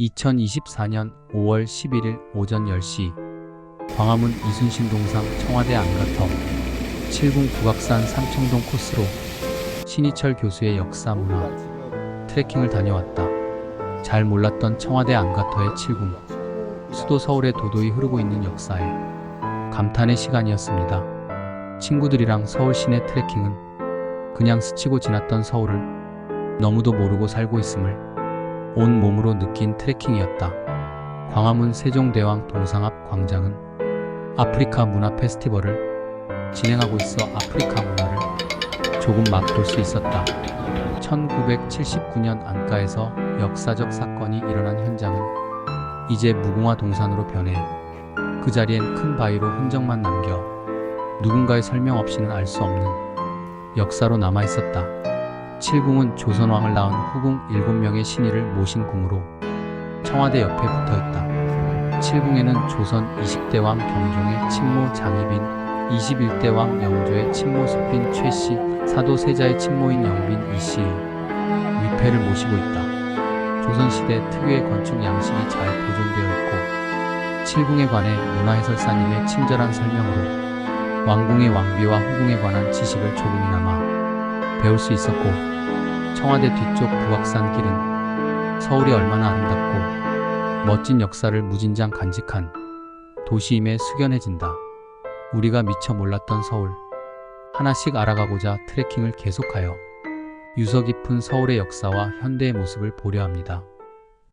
2024년 5월 11일 오전 10시 광화문 이순신 동상 청와대 안가터 7군 국악산 삼청동 코스로 신희철 교수의 역사 문화 트레킹을 다녀왔다. 잘 몰랐던 청와대 안가터의 7군 수도 서울에 도도히 흐르고 있는 역사에 감탄의 시간이었습니다. 친구들이랑 서울 시내 트레킹은 그냥 스치고 지났던 서울을 너무도 모르고 살고 있음을 온 몸으로 느낀 트레킹이었다. 광화문 세종대왕 동상 앞 광장은 아프리카 문화 페스티벌을 진행하고 있어 아프리카 문화를 조금 맛볼 수 있었다. 1979년 안가에서 역사적 사건이 일어난 현장은 이제 무궁화 동산으로 변해 그 자리엔 큰 바위로 흔적만 남겨 누군가의 설명 없이는 알 수 없는 역사로 남아 있었다. 칠궁은 조선왕을 낳은 후궁 7명의 신의를 모신 궁으로 청와대 옆에 붙어 있다. 칠궁에는 조선 20대 왕 경종의 친모 장희빈, 21대 왕 영조의 친모 수빈 최씨, 사도 세자의 친모인 영빈 이씨의 위패를 모시고 있다. 조선시대 특유의 건축 양식이 잘 보존되어 있고 칠궁에 관해 문화해설사님의 친절한 설명으로 왕궁의 왕비와 후궁에 관한 지식을 조금이나마 배울 수 있었고 청와대 뒤쪽 북악산 길은 서울이 얼마나 아름답고 멋진 역사를 무진장 간직한 도시임에 숙연해진다. 우리가 미처 몰랐던 서울 하나씩 알아가고자 트레킹을 계속하여 유서 깊은 서울의 역사와 현대의 모습을 보려 합니다.